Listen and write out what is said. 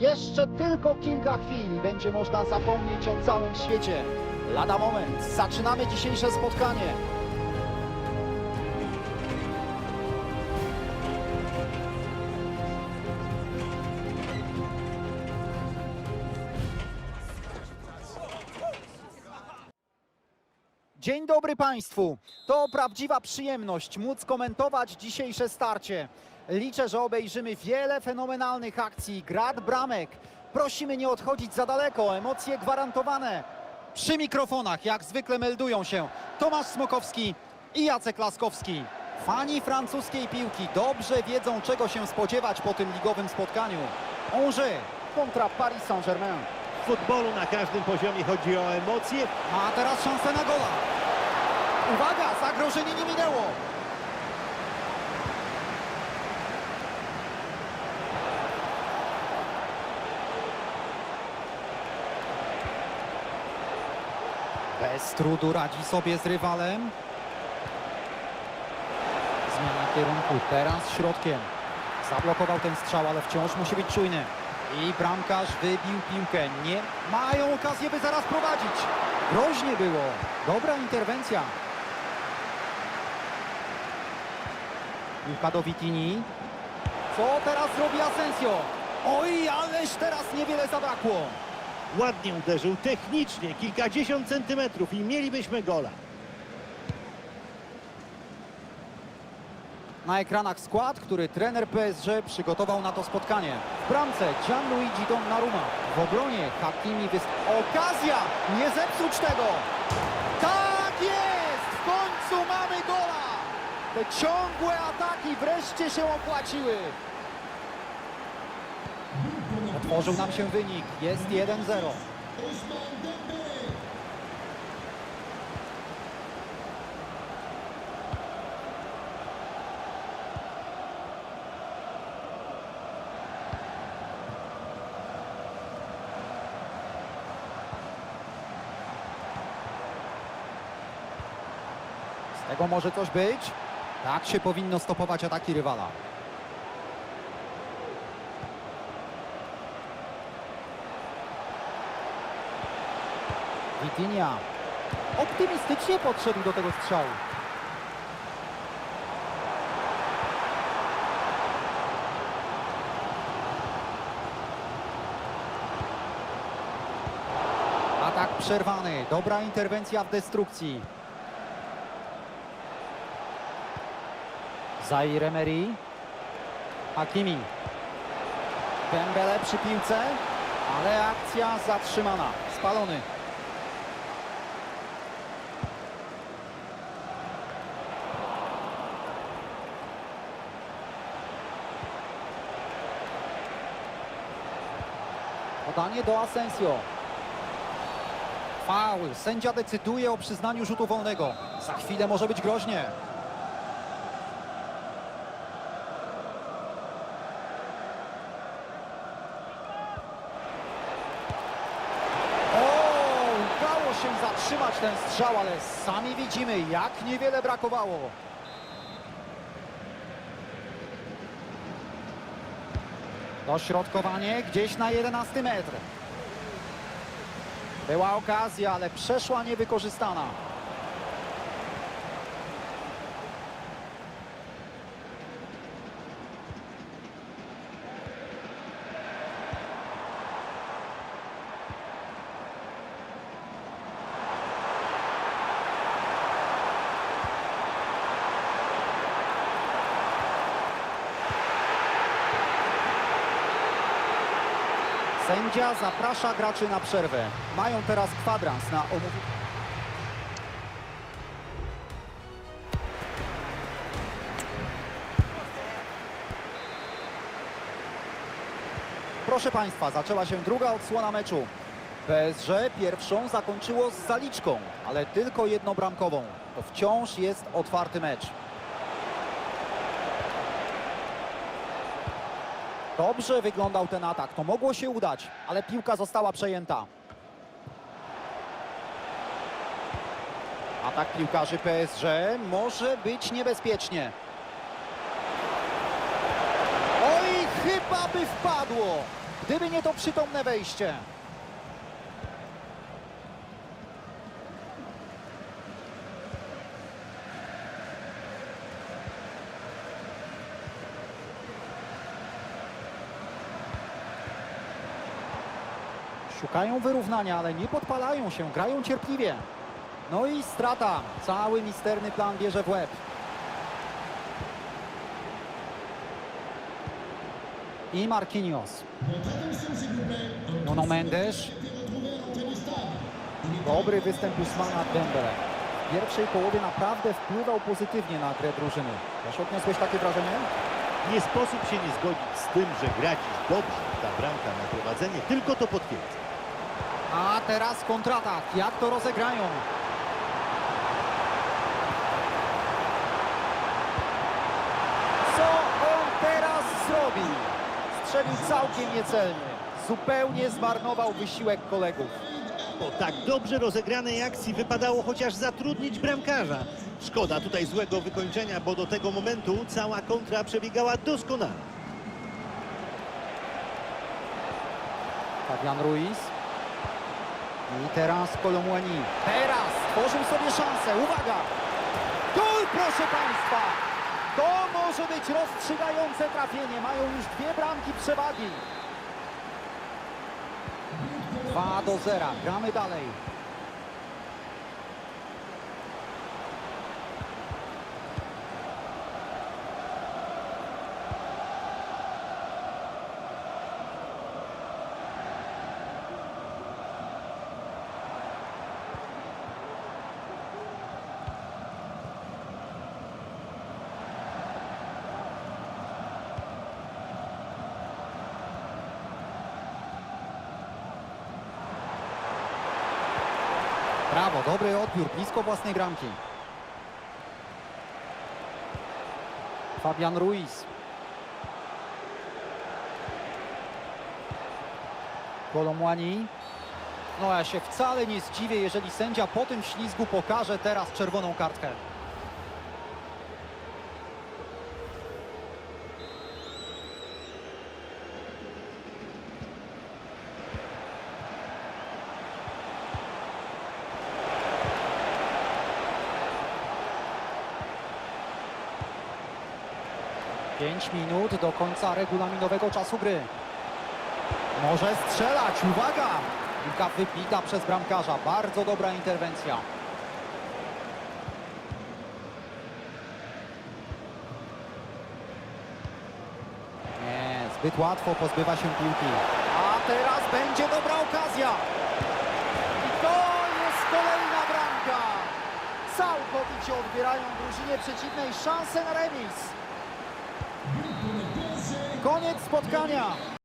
Jeszcze tylko kilka chwil będzie można zapomnieć o całym świecie. Lada moment, zaczynamy dzisiejsze spotkanie. Dzień dobry Państwu. To prawdziwa przyjemność móc komentować dzisiejsze starcie. Liczę, że obejrzymy wiele fenomenalnych akcji, grad bramek. Prosimy nie odchodzić za daleko, emocje gwarantowane. Przy mikrofonach, jak zwykle meldują się Tomasz Smokowski i Jacek Laskowski. Fani francuskiej piłki dobrze wiedzą, czego się spodziewać po tym ligowym spotkaniu. Angers kontra Paris Saint-Germain. W futbolu na każdym poziomie chodzi o emocje. A teraz szansę na gola. Uwaga, zagrożenie nie minęło. Bez trudu radzi sobie z rywalem. Zmiana kierunku, teraz środkiem. Zablokował ten strzał, ale wciąż musi być czujny. I bramkarz wybił piłkę. Nie mają okazję, by zaraz prowadzić. Groźnie było. Dobra interwencja. Piłka do Vitini. Co teraz zrobi Asensio? Oj, ależ teraz niewiele zabrakło. Ładnie uderzył, technicznie, kilkadziesiąt centymetrów i mielibyśmy gola. Na ekranach skład, który trener PSG przygotował na to spotkanie. W bramce Gianluigi Donnarumma. W obronie Hakimi wyst... Okazja! Nie zepsuć tego! Tak jest! W końcu mamy gola! Te ciągłe ataki wreszcie się opłaciły. Otworzył nam się wynik. Jest 1-0. Z tego może coś być. Tak się powinno stopować ataki rywala. Vitinha optymistycznie podszedł do tego strzału. Atak przerwany. Dobra interwencja w destrukcji. Zaire Emery. Hakimi. Dembele przy piłce, ale akcja zatrzymana. Spalony. Podanie do Asensio. Faul. Sędzia decyduje o przyznaniu rzutu wolnego. Za chwilę może być groźnie. O, udało się zatrzymać ten strzał, ale sami widzimy, jak niewiele brakowało. Dośrodkowanie gdzieś na 11 metr. Była okazja, ale przeszła niewykorzystana. Sędzia zaprasza graczy na przerwę. Mają teraz kwadrans na omówienie. Proszę Państwa, zaczęła się druga odsłona meczu. PSG pierwszą zakończyło z zaliczką, ale tylko jednobramkową. To wciąż jest otwarty mecz. Dobrze wyglądał ten atak, to mogło się udać, ale piłka została przejęta. Atak piłkarzy PSG może być niebezpiecznie. Oj, chyba by wpadło. Gdyby nie to przytomne wejście. Szukają wyrównania, ale nie podpalają się, grają cierpliwie. No i strata. Cały misterny plan bierze w łeb. I Marquinhos. Nuno Mendes. Dobry występ Usmana Dembele. W pierwszej połowie naprawdę wpływał pozytywnie na grę drużyny. Też odniosłeś takie wrażenie? Nie sposób się nie zgodzić z tym, że gra dziś dobrze. Ta bramka na prowadzenie tylko to potwierdza. A teraz kontratak. Jak to rozegrają? Co on teraz zrobi? Strzelił całkiem niecelnie. Zupełnie zmarnował wysiłek kolegów. Po tak dobrze rozegranej akcji wypadało chociaż zatrudnić bramkarza. Szkoda tutaj złego wykończenia, bo do tego momentu cała kontra przebiegała doskonale. Fabian Ruiz. I teraz Kolomłani. Teraz tworzył sobie szansę. Uwaga! Gol, proszę Państwa! To może być rozstrzygające trafienie. Mają już dwie bramki przewagi. 2 do 0. Gramy dalej. Brawo, dobry odbiór, blisko własnej bramki. Fabian Ruiz. Kolomłani. No ja się wcale nie zdziwię, jeżeli sędzia po tym ślizgu pokaże teraz czerwoną kartkę. Pięć minut do końca regulaminowego czasu gry. Może strzelać, uwaga! Piłka wybita przez bramkarza, bardzo dobra interwencja. Nie, zbyt łatwo pozbywa się piłki. A teraz będzie dobra okazja. I to jest kolejna bramka. Całkowicie odbierają drużynie przeciwnej szansę na remis. Koniec spotkania.